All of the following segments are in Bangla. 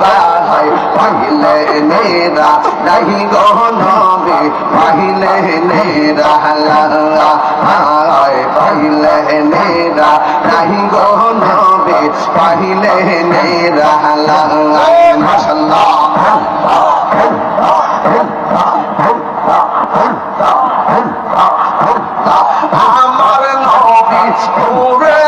গায় পাইলে নেরা, নাহি গো নবী পাইলে নেরা হায় পাইলে নেরা, নাহি গো নবী পাইলে নেরা মাশাআল্লাহ আমার নবী পুরে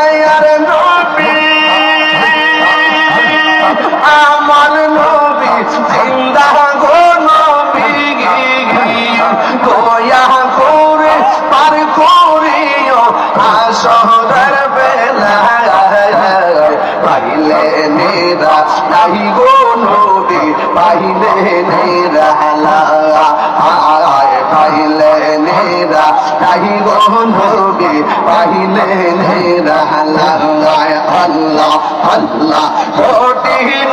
করিও আসরের বেলা পাইলে নেরা নাই গো নবী, পাইলে নেরা আয় পাইলে নেরা নাই গো নবী, পাইলে নেরা আল্লাহ আল্লাহ কঠিন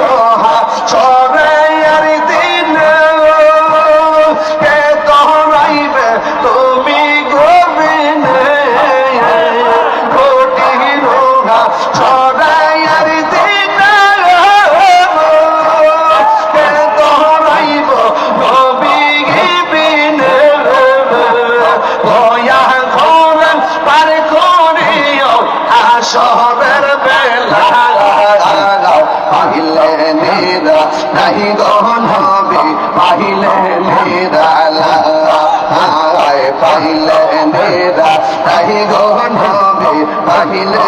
গহন হবে পাহিলে মেরা পাহিলে নাহি গহন হবে পাহিলে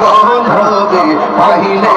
পাহিলে পাহিলে